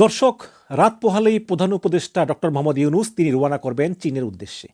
দর্শক, রাত পোহালেই প্রধান উপদেষ্টা ডক্টর মোহাম্মদ ইউনুস তিনি রওনা করবেন চীনের উদ্দেশ্যে।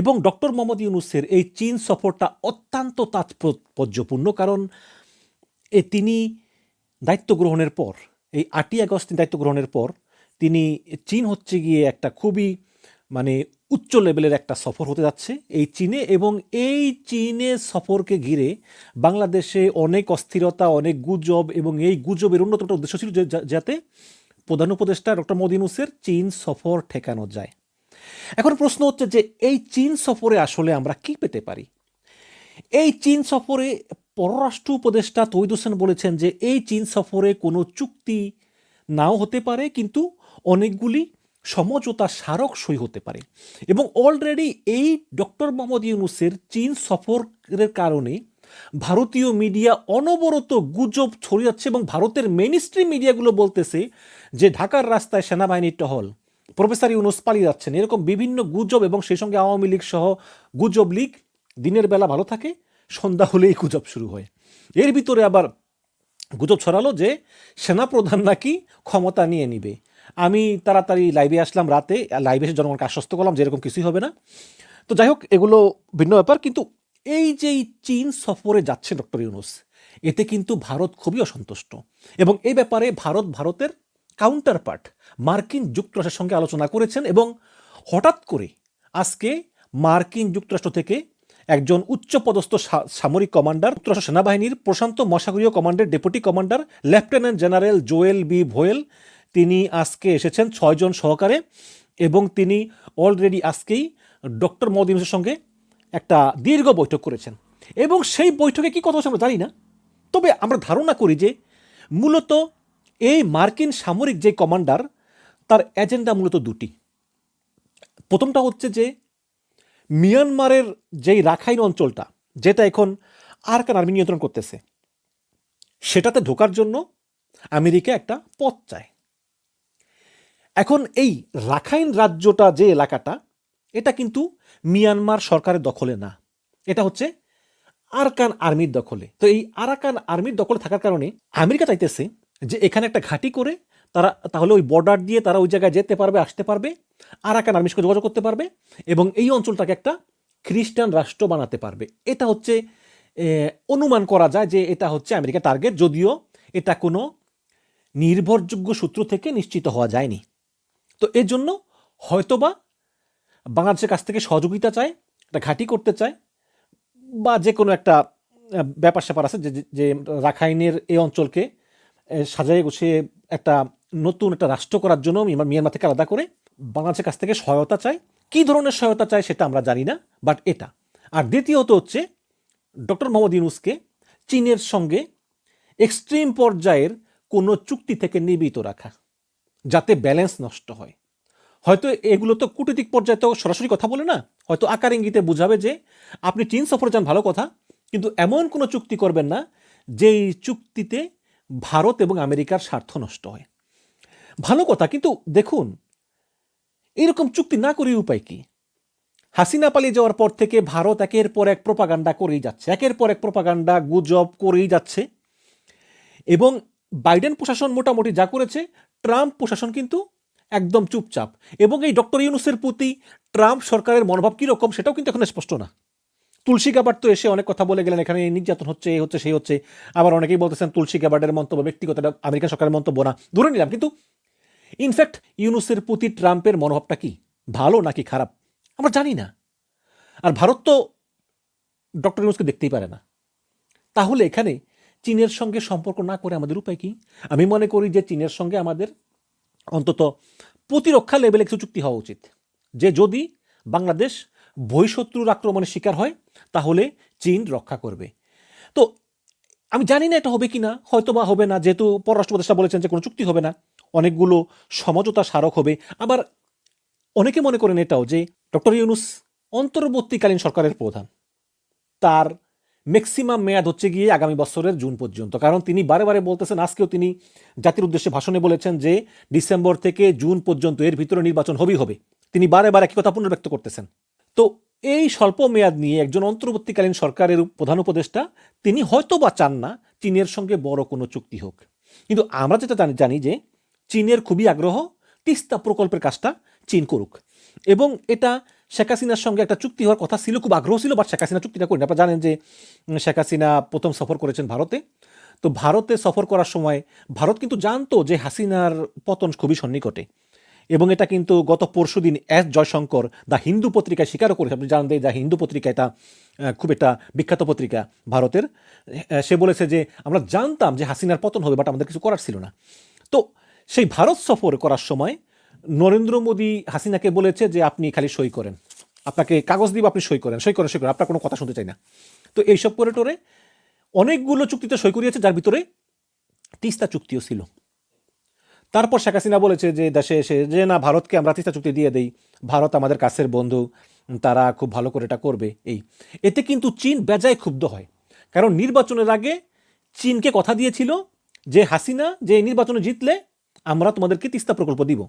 এবং ডক্টর মোহাম্মদ ইউনুসের এই চীন সফরটা অত্যন্ত তাৎপর্যপূর্ণ কারণ এ তিনি দায়িত্ব গ্রহণের পর, এই আটই আগস্ট তিনি দায়িত্ব গ্রহণের পর তিনি চীন হচ্ছে গিয়ে একটা খুবই মানে উচ্চ লেভেলের একটা সফর হতে যাচ্ছে এই চীনে এবং এই চীনে সফরকে ঘিরে বাংলাদেশে অনেক অস্থিরতা, অনেক গুজব এবং এই গুজবের অন্যতম উদ্দেশ্য ছিল যাতে প্রধান উপদেষ্টা ডক্টর মোদী ইউনূসের চীন সফর ঠেকানো যায়। এখন প্রশ্ন হচ্ছে যে, এই চীন সফরে আসলে আমরা কি পেতে পারি? এই চীন সফরে পররাষ্ট্র উপদেষ্টা তৈদ হোসেন বলেছেন যে, এই চীন সফরে কোনো চুক্তি নাও হতে পারে, কিন্তু অনেকগুলি সমঝোতা স্মারক সই হতে পারে। এবং অলরেডি এই ডক্টর মোহাম্মদ ইউনুসের চীন সফরের কারণে ভারতীয় মিডিয়া অনবরত গুজব ছড়িয়ে যাচ্ছে এবং ভারতের মেন স্ট্রিম মিডিয়াগুলো বলতেছে যে ঢাকার রাস্তায় সেনাবাহিনীর টহল। প্রফেসর ইউনুস পালিয়ে যাচ্ছেন। এরকম বিভিন্ন গুজব এবং সেই সঙ্গে আওয়ামী লীগ সহ গুজব লীগ দিনের বেলা ভালো থাকে, সন্ধ্যা হলেই গুজব শুরু হয়। এর ভিতরে আবার গুজব ছড়ালো যে সেনাপ্রধান নাকি ক্ষমতা নিয়ে নিবে। আমি তাড়াতাড়ি লাইভে আসলাম রাতে লাইভে এসে জনগণকে আশ্বস্ত করলাম যে এরকম কিছুই হবে না। তো যাই হোক, এগুলো ভিন্ন ব্যাপার, কিন্তু এই যে চীন সফরে যাচ্ছে, ডক্টর ইউনুস, এতে কিন্তু ভারত খুবই অসন্তুষ্ট। এবং এই ব্যাপারে ভারত, ভারতের কাউন্টার পার্ট মার্কিন যুক্তরাষ্ট্রের সঙ্গে আলোচনা করেছেন এবং হঠাৎ করে আজকে মার্কিন যুক্তরাষ্ট্র থেকে একজন উচ্চপদস্থ সামরিক কমান্ডার, যুক্তরাষ্ট্র সেনাবাহিনীর প্রশান্ত মহাসাগরীয় কমান্ডের deputy commander, lieutenant general Joel B. Vowell, তিনি আজকে এসেছেন ছয়জন সহকারে এবং তিনি অলরেডি আজকেই ডক্টর মোদী ইউনূসের সঙ্গে একটা দীর্ঘ বৈঠক করেছেন। এবং সেই বৈঠকে কি কথা আমরা জানি না। তবে আমরা ধারণা করি যে মূলত এই মার্কিন সামরিক যে কমান্ডার, তার এজেন্ডা মূলত দুটি। প্রথমটা হচ্ছে যে মিয়ানমারের যেই রাখাইন অঞ্চলটা, যেটা এখন আরকান আর্মি নিয়ন্ত্রণ করতেছে, সেটাতে ঢোকার জন্য আমেরিকা একটা পথ চায়। এখন এই রাখাইন রাজ্যটা যে এলাকাটা, এটা কিন্তু মিয়ানমার সরকারের দখলে না। এটা হচ্ছে আরাকান আর্মির দখলে। তো এই আরাকান আর্মির দখলে থাকার কারণে আমেরিকা চাইতেছে যে এখানে একটা ঘাঁটি করে তারা, তাহলে ওই বর্ডার দিয়ে তারা ওই জায়গায় যেতে পারবে, আসতে পারবে, আরাকান আর্মির সঙ্গে যোগাযোগ করতে পারবে এবং এই অঞ্চলটাকে একটা খ্রিস্টান রাষ্ট্র বানাতে পারবে। এটা হচ্ছে অনুমান করা যায় যে এটা হচ্ছে আমেরিকার টার্গেট যদিও এটা কোনো নির্ভরযোগ্য সূত্র থেকে নিশ্চিত হওয়া যায়নি। তো এর জন্য হয়তোবা বাংলাদেশের কাছ থেকে সহযোগিতা চায়, একটা ঘাঁটি করতে চায়, বা যে কোনো একটা ব্যাপার স্যাপার আছে যে, যে- রাখাইনের এই অঞ্চলকে সাজায় গুছিয়ে একটা নতুন একটা রাষ্ট্র করার জন্য মিয়ানমার থেকে আলাদা করে বাংলাদেশের কাছ থেকে সহায়তা চায়। কী ধরনের সহায়তা চায় সেটা আমরা জানি না বাট এটা। আর দ্বিতীয়ত হচ্ছে, ডক্টর মোহাম্মদ ইউনুসকে চীনের সঙ্গে এক্সট্রিম পর্যায়ের কোনো চুক্তি থেকে নিবৃত রাখা, যাতে ব্যালেন্স নষ্ট হয়। হয়তো এগুলো তো কূটনৈতিক পর্যায়ে তো সরাসরি কথা বলে না। হয়তো আকার ইঙ্গিতে বুঝাবে যে, আপনি চীন সফরে যান, ভালো কথা। কিন্তু এমন কোনো চুক্তি করবেন না, যেই চুক্তিতে ভারত এবং আমেরিকার স্বার্থ নষ্ট হয়। ভালো কথা, কিন্তু দেখুন, এরকম চুক্তি না করে উপায় কি? হাসিনা পালিয়ে যাওয়ার পর থেকে ভারত একের পর এক প্রপাগান্ডা করেই যাচ্ছে, একের পর এক প্রপাগান্ডা গুজব করেই যাচ্ছে। এবং বাইডেন প্রশাসন মোটামুটি যা করেছে, ট্রাম্প প্রশাসন কিন্তু একদম চুপচাপ। এবং এই ডক্টর ইউনুসের প্রতি ট্রাম্প সরকারের মনোভাব কীরকম সেটাও কিন্তু এখন স্পষ্ট না। তুলসী গাবার্ড তো এসে অনেক কথা বলে গেলেন, এখানে নির্যাতন হচ্ছে, এই হচ্ছে, সেই হচ্ছে। আবার অনেকেই বলতেছেন তুলসী গাবার্ডের মন্তব্য ব্যক্তিগত, এটা আমেরিকা সরকারের মন্তব্য না। ধরে নিলাম, কিন্তু ইনফ্যাক্ট ইউনুসের প্রতি ট্রাম্পের মনোভাবটা কি? ভালো নাকি খারাপ? আমরা জানি না। আর ভারত তো ডক্টর ইউনুসকে দেখতেই পারে না। তাহলে এখানে চীনের সঙ্গে সম্পর্ক না করে আমাদের উপায় কি? আমি মনে করি যে চীনের সঙ্গে আমাদের অন্তত প্রতিরক্ষা লেভেলে কিছু চুক্তি হওয়া উচিত। যে যদি বাংলাদেশ বহিঃশত্রুর আক্রমণের শিকার হয়, তাহলে চীন রক্ষা করবে। তো আমি জানি না এটা হবে কি না হয়তো বা হবে না, যেহেতু পররাষ্ট্র উপদেষ্টা বলেছেন যে কোনো চুক্তি হবে না, অনেকগুলো সমঝোতা স্মারক হবে। আবার অনেকে মনে করেন এটাও যে ডক্টর ইউনুস অন্তর্বর্তীকালীন সরকারের প্রধান। তার ম্যাক্সিমাম মেয়াদ হচ্ছে গিয়ে আগামী বছরের জুন পর্যন্ত। কারণ তিনি বারে বারে বলতেছেন, আজকেও তিনি জাতির উদ্দেশ্যে ভাষণে বলেছেন যে, ডিসেম্বর থেকে জুন পর্যন্ত এর ভিতরে নির্বাচন হবেই হবে। তিনি বারে বারে একই কথা পুনর্ব্যক্ত করতেছেন। তো এই স্বল্প মেয়াদ নিয়ে একজন অন্তর্বর্তীকালীন সরকারের প্রধান উপদেষ্টা, তিনি হয়তো বা চান না চীনের সঙ্গে বড় কোনো চুক্তি হোক। কিন্তু আমরা যেটা জানি জানি যে, চীনের খুবই আগ্রহ, তিস্তা প্রকল্পের কাজটা চীন করুক। এবং এটা শেখ হাসিনার সঙ্গে একটা চুক্তি হওয়ার কথা ছিল, খুব আগ্রহ ছিল বাট শেখ হাসিনা চুক্তিটা করেন। আপনারা জানেন যে শেখ হাসিনা প্রথম সফর করেছেন ভারতে। তো ভারতে সফর করার সময় ভারত কিন্তু জানতো যে হাসিনার পতন খুবই সন্নিকটে। এবং এটা কিন্তু গত পরশু দিন এস জয়শঙ্কর দ্য হিন্দু পত্রিকায় স্বীকারও করেছে। আপনি জানেন দ্য হিন্দু পত্রিকা এটা খুব একটা বিখ্যাত পত্রিকা ভারতের। সে বলেছে যে, আমরা জানতাম যে হাসিনার পতন হবে বাট আমাদের কিছু করার ছিল না। তো সেই ভারত সফর করার সময় নরেন্দ্র মোদী হাসিনাকে বলেছে যে আপনি খালি সই করেন। আপনাকে কাগজ দিব, আপনি সই করেন সই করেন সই করেন। আপনার কোনো কথা শুনতে চাই না। তো এইসব করে টোরে অনেকগুলো চুক্তিতে সই করিয়েছে, যার ভিতরে তিস্তা চুক্তিও ছিল। তারপর শেখ হাসিনা বলেছে যে দেশে এসে যে না, ভারতকে আমরা তিস্তা চুক্তি দিয়ে দেই, ভারত আমাদের কাছের বন্ধু, তারা খুব ভালো করে এটা করবে, এই। এতে কিন্তু চীন বেজায় ক্ষুব্ধ হয়। কারণ নির্বাচনের আগে চীনকে কথা দিয়েছিল যে হাসিনা যে নির্বাচনে জিতলে আমরা তোমাদেরকে তিস্তা প্রকল্প দিব।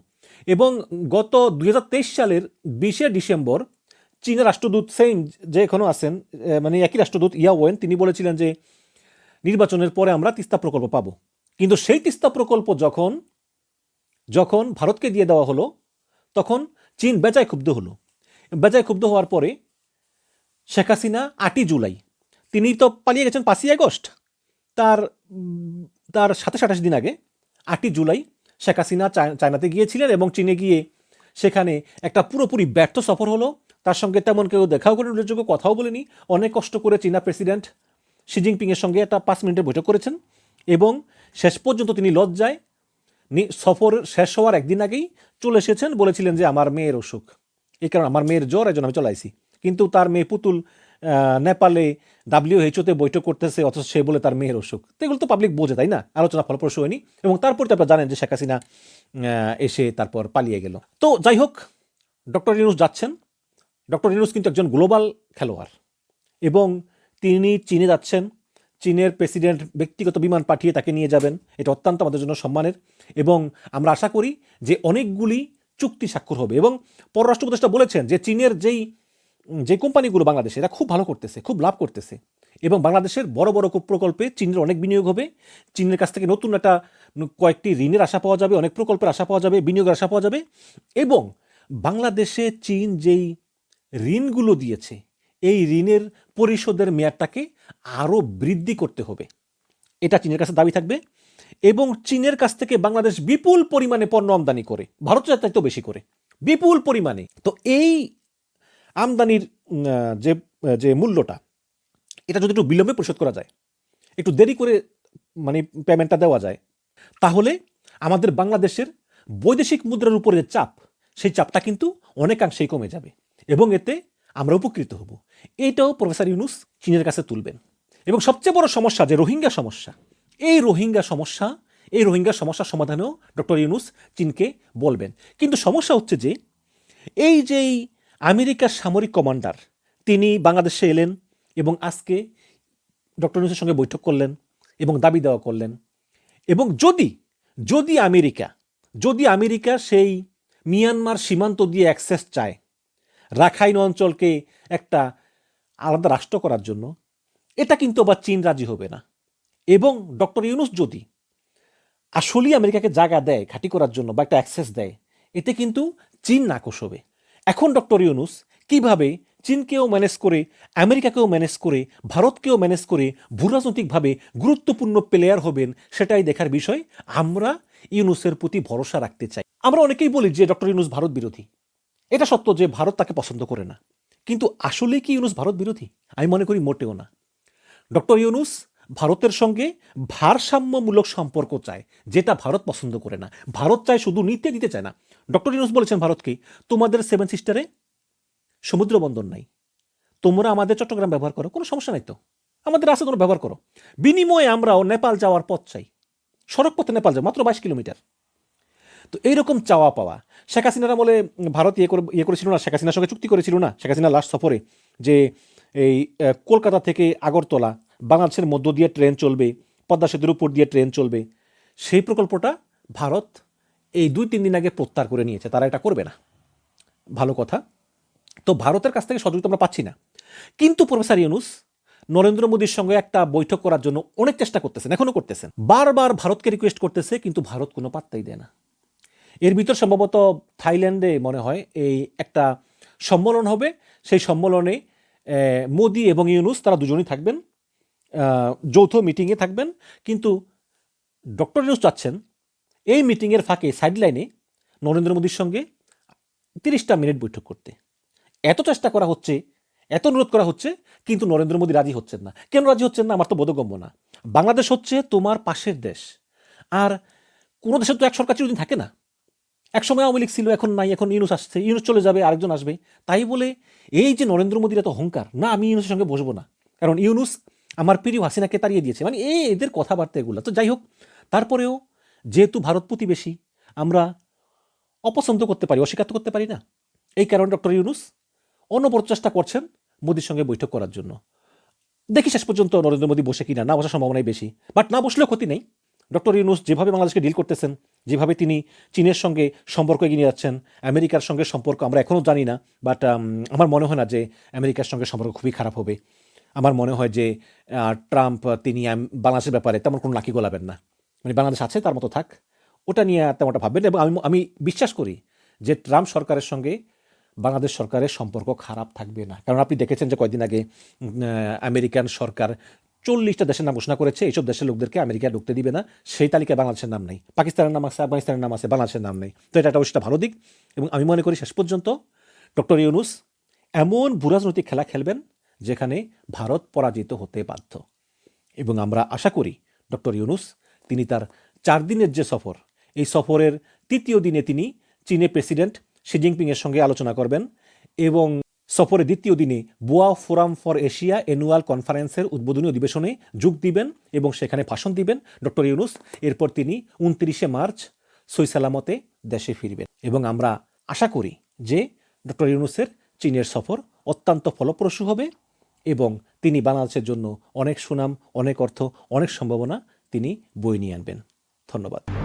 এবং গত দুই সালের বিশে ডিসেম্বর চীনের রাষ্ট্রদূত সেম যে এখনও আছেন মানে একই রাষ্ট্রদূত ইয়া ওয়েন, তিনি বলেছিলেন যে নির্বাচনের পরে আমরা তিস্তা প্রকল্প পাব। কিন্তু সেই তিস্তা প্রকল্প যখন যখন ভারতকে দিয়ে দেওয়া হলো, তখন চীন বেজায় ক্ষুব্ধ হলো। বেজায় ক্ষুব্ধ হওয়ার পরে শেখ হাসিনা আটই জুলাই, তিনি তো পালিয়ে গেছেন পাঁচই আগস্ট, তার তার সাতাশ আঠাশ দিন আগে, আটই জুলাই শেখ হাসিনা চায়নাতে গিয়েছিলেন এবং চীনে গিয়ে সেখানে একটা পুরোপুরি ব্যর্থ সফর হলো। তার সঙ্গে তেমন কেউ দেখাও করে উল্লেখযোগ্য কথাও বলেনি। অনেক কষ্ট করে চীনা প্রেসিডেন্ট শি জিনপিংয়ের সঙ্গে একটা পাঁচ মিনিটের বৈঠক করেছেন এবং শেষ পর্যন্ত তিনি লজ্জায় সফর শেষ হওয়ার একদিন আগেই চলে এসেছেন, বলেছিলেন যে আমার মেয়ের অসুখ এই কারণে আমার মেয়ের জ্বর এই জন্য আমি চলাইছি কিন্তু তার মেয়ে পুতুল নেপালে ডাব্লিউএইচওতে বৈঠক করতেছে, অথচ সে বলে তার মেয়ের অসুখ এগুলো তো পাবলিক বোঝে, তাই না? আলোচনা ফলপ্রসূ হয়নি। এবং তারপর তো আপনারা জানেন যে শেখ হাসিনা এসে তারপর পালিয়ে গেল। তো যাই হোক, ডক্টর ইউনুস যাচ্ছেন। ডক্টর ইউনুস কিন্তু একজন গ্লোবাল খেলোয়াড়। এবং তিনি চীনে যাচ্ছেন। চীনের প্রেসিডেন্ট ব্যক্তিগত বিমান পাঠিয়ে তাকে নিয়ে যাবেন। এটা অত্যন্ত আমাদের জন্য সম্মানের। এবং আমরা আশা করি যে অনেকগুলি চুক্তি স্বাক্ষর হবে। এবং পররাষ্ট্র উপদেষ্টা বলেছেন যে চীনের যেই যে কোম্পানিগুলো বাংলাদেশে, এরা খুব ভালো করতেছে, খুব লাভ করতেছে। এবং বাংলাদেশের বড় বড় প্রকল্পে চীনের অনেক বিনিয়োগ হবে। চীনের কাছ থেকে নতুন একটা কয়েকটি ঋণের আশা পাওয়া যাবে, অনেক প্রকল্পের আশা পাওয়া যাবে, বিনিয়োগের আশা পাওয়া যাবে। এবং বাংলাদেশে চীন যেই ঋণগুলো দিয়েছে, এই ঋণের পরিশোধের মেয়াদটাকে আরও বৃদ্ধি করতে হবে। এটা চীনের কাছে দাবি থাকবে। এবং চীনের কাছ থেকে বাংলাদেশ বিপুল পরিমাণে পণ্য আমদানি করে, ভারতের চাইতেও বেশি করে। বিপুল পরিমাণে। তো এই আমদানির যে যে মূল্যটা, এটা যদি একটু বিলম্বে পরিশোধ করা যায়, একটু দেরি করে মানে পেমেন্টটা দেওয়া যায়, তাহলে আমাদের বাংলাদেশের বৈদেশিক মুদ্রার উপরে যে চাপ, সেই চাপটা কিন্তু অনেকাংশেই কমে যাবে এবং এতে আমরা উপকৃত হব। এইটাও প্রফেসর ইউনুস চীনের কাছে তুলবেন। এবং সবচেয়ে বড় সমস্যা যে রোহিঙ্গা সমস্যা, এই রোহিঙ্গা সমস্যা, এই রোহিঙ্গা সমস্যার সমাধানেও ডক্টর ইউনুস চীনকে বলবেন। কিন্তু সমস্যা হচ্ছে যে, এই যেই আমেরিকার সামরিক কমান্ডার, তিনি বাংলাদেশে এলেন এবং আজকে ডক্টর ইউনুসের সঙ্গে বৈঠক করলেন এবং দাবি দেওয়া করলেন। এবং যদি যদি আমেরিকা যদি আমেরিকা সেই মিয়ানমার সীমান্ত দিয়ে অ্যাক্সেস চায়, রাখাইন অঞ্চলকে একটা আলাদা রাষ্ট্র করার জন্য, এটা কিন্তু আবার চীন রাজি হবে না। এবং ডক্টর ইউনুস যদি আসলেই আমেরিকাকে জায়গা দেয়, ঘাঁটি করার জন্য বা একটা অ্যাক্সেস দেয়, এতে কিন্তু চীন নাকশ হবে। এখন ডক্টর ইউনুস কীভাবে চীনকেও ম্যানেজ করে, আমেরিকাকেও ম্যানেজ করে, ভারতকেও ম্যানেজ করে ভূরাজনৈতিকভাবে গুরুত্বপূর্ণ প্লেয়ার হবেন সেটাই দেখার বিষয় আমরা ইউনুসের প্রতি ভরসা রাখতে চাই। আমরা অনেকেই বলি যে ডক্টর ইউনুস ভারত বিরোধী। এটা সত্য যে ভারত তাকে পছন্দ করে না। কিন্তু আসলে কি ইউনুস ভারত বিরোধী? আমি মনে করি মোটেও না। ডক্টর ইউনুস ভারতের সঙ্গে ভারসাম্যমূলক সম্পর্ক চায়, যেটা ভারত পছন্দ করে না। ভারত চায় শুধু নিতে দিতে চায় না। ডক্টর ইউনুস বলেছেন ভারতকে, তোমাদের সেভেন সিস্টারে সমুদ্র বন্দর নাই। তোমরা আমাদের চট্টগ্রাম ব্যবহার করো, কোনো সমস্যা নাই তো। আমাদের আছে তোমরা ব্যবহার করো। বিনিময়ে আমরাও নেপাল যাওয়ার পথ চাই। সড়ক পথে নেপাল যাও, মাত্র বাইশ কিলোমিটার। তো এইরকম চাওয়া পাওয়া। শেখ হাসিনার আমলে ভারত ইয়ে করে ইয়ে করেছিল না, শেখ হাসিনার সঙ্গে চুক্তি করেছিল না। শেখ হাসিনা লাস্ট সফরে যে এই কলকাতা থেকে আগরতলা বাংলাদেশের মধ্য দিয়ে ট্রেন চলবে, পদ্মা সেতুর উপর দিয়ে ট্রেন চলবে। সেই প্রকল্পটা ভারত এই দুই তিন দিন আগে প্রত্যাহার করে নিয়েছে, তারা এটা করবে না। ভালো কথা। তো ভারতের কাছ থেকে সহযোগিতা আমরা পাচ্ছি না। কিন্তু প্রফেসর ইউনুস, নরেন্দ্র মোদীর সঙ্গে একটা বৈঠক করার জন্য অনেক চেষ্টা করতেছেন, এখনও করতেছেন। বারবার ভারতকে রিকোয়েস্ট করতেছে, কিন্তু ভারত কোনো পাত্তাই দেয় না। এর ভিতর সম্ভবত থাইল্যান্ডে মনে হয় এই একটা সম্মেলন হবে। সেই সম্মেলনে মোদি এবং ইউনুস তারা দুজনেই থাকবেন। যৌথ মিটিংয়ে থাকবেন। কিন্তু ডক্টর ইউনুস চাচ্ছেন, এই মিটিংয়ের ফাঁকে সাইডলাইনে নরেন্দ্র মোদীর সঙ্গে তিরিশটা মিনিট বৈঠক করতে। এত চেষ্টা করা হচ্ছে, এত অনুরোধ করা হচ্ছে, কিন্তু নরেন্দ্র মোদী রাজি হচ্ছেন না। কেন রাজি হচ্ছেন না? আমার তো বোধগম্য না। বাংলাদেশ হচ্ছে তোমার পাশের দেশ। আর কোনো দেশে তো এক সরকার চিরদিন থাকে না। এক সময় আওয়ামী লীগ ছিল, এখন নাই, এখন ইউনুস আসছে, ইউনুস চলে যাবে, আরেকজন আসবে। তাই বলে এই যে নরেন্দ্র মোদীর এত অহংকার, না আমি ইউনুসের সঙ্গে বসবো না। কারণ ইউনুস আমার প্রিয় হাসিনাকে তাড়িয়ে দিয়েছে। মানে এই এদের কথাবার্তা এগুলো। তো যাই হোক, তারপরেও যেহেতু ভারত প্রতিবেশী, আমরা অপছন্দ করতে পারি, অস্বীকার করতে পারি না। এই কারণে ডক্টর ইউনুস অনবর চেষ্টা করছেন মোদীর সঙ্গে বৈঠক করার জন্য। দেখি শেষ পর্যন্ত নরেন্দ্র মোদী বসে কিনা, না বসার সম্ভাবনাই বেশি। বাট না বসলেও ক্ষতি নেই। ডক্টর ইউনুস যেভাবে বাংলাদেশকে ডিল করতেছেন, যেভাবে তিনি চীনের সঙ্গে সম্পর্ক এগিয়ে যাচ্ছেন, আমেরিকার সঙ্গে সম্পর্ক আমরা এখনও জানি না, বাট আমার মনে হয় না যে আমেরিকার সঙ্গে সম্পর্ক খুবই খারাপ হবে। আমার মনে হয় যে ট্রাম্প, তিনি বাংলাদেশের ব্যাপারে তেমন কোনো লাকি গোলাবেন না। মানে বাংলাদেশ আছে, তার মতো থাক। ওটা নিয়ে তেমনটা ভাববেন এবং আমি আমি বিশ্বাস করি যে ট্রাম্প সরকারের সঙ্গে বাংলাদেশ সরকারের সম্পর্ক খারাপ থাকবে না। কারণ আপনি দেখেছেন যে কয়েকদিন আগে আমেরিকান সরকার চল্লিশটা দেশের নাম ঘোষণা করেছে, এইসব দেশের লোকদেরকে আমেরিকায় ঢুকতে দিবে না। সেই তালিকায় বাংলাদেশের নাম নেই। পাকিস্তানের নাম আছে, আফগানিস্তানের নাম আছে, বাংলাদেশের নাম নেই। তো এটা একটা অবশ্যই ভালো দিক। এবং আমি মনে করি শেষ পর্যন্ত ডক্টর ইউনুস এমন ভূরাজনৈতিক খেলা খেলবেন যেখানে ভারত পরাজিত হতে বাধ্য। এবং আমরা আশা করি, ডক্টর ইউনুস, তিনি তার চার দিনের যে সফর, এই সফরের তৃতীয় দিনে তিনি চীনের প্রেসিডেন্ট শি জিনপিংয়ের সঙ্গে আলোচনা করবেন এবং সফরের দ্বিতীয় দিনে বুয়া ফোরাম ফর এশিয়া অ্যানুয়াল কনফারেন্সের উদ্বোধনী অধিবেশনে যোগ দিবেন এবং সেখানে ভাষণ দিবেন। ডক্টর ইউনুস, এরপর তিনি উনত্রিশে মার্চ সই সালামতে দেশে ফিরবেন। এবং আমরা আশা করি যে, ডক্টর ইউনুসের চীনের সফর অত্যন্ত ফলপ্রসূ হবে। এবং তিনি বাংলাদেশের জন্য অনেক সুনাম, অনেক অর্থ, অনেক সম্ভাবনা তিনি বই নিয়ে আনবেন। ধন্যবাদ।